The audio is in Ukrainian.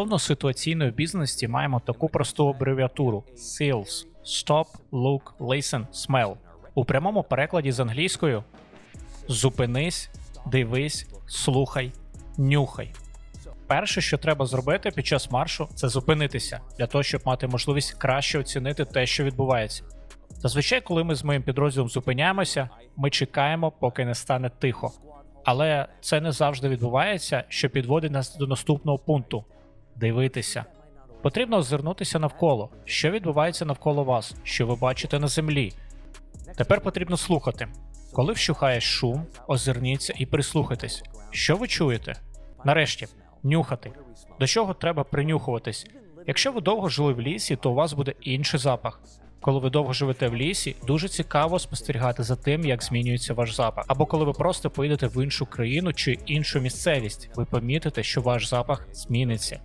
Стосовно ситуаційної бізнесті маємо таку просту абревіатуру SILS – Stop, Look, Listen, Smell. У прямому перекладі з англійською зупинись, дивись, слухай, нюхай. Перше, що треба зробити під час маршу, це зупинитися для того, щоб мати можливість краще оцінити те, що відбувається. Зазвичай, коли ми з моїм підрозділом зупиняємося, ми чекаємо, поки не стане тихо. Але це не завжди відбувається, що підводить нас до наступного пункту дивитися. Потрібно озирнутися навколо, що відбувається навколо вас, що ви бачите на землі. Тепер потрібно слухати. Коли вщухає шум, озирніться і прислухайтесь. Що ви чуєте? Нарешті, нюхати. До чого треба принюхуватись? Якщо ви довго жили в лісі, то у вас буде інший запах. Коли ви довго живете в лісі, дуже цікаво спостерігати за тим, як змінюється ваш запах. Або коли ви просто поїдете в іншу країну чи іншу місцевість, ви помітите, що ваш запах зміниться.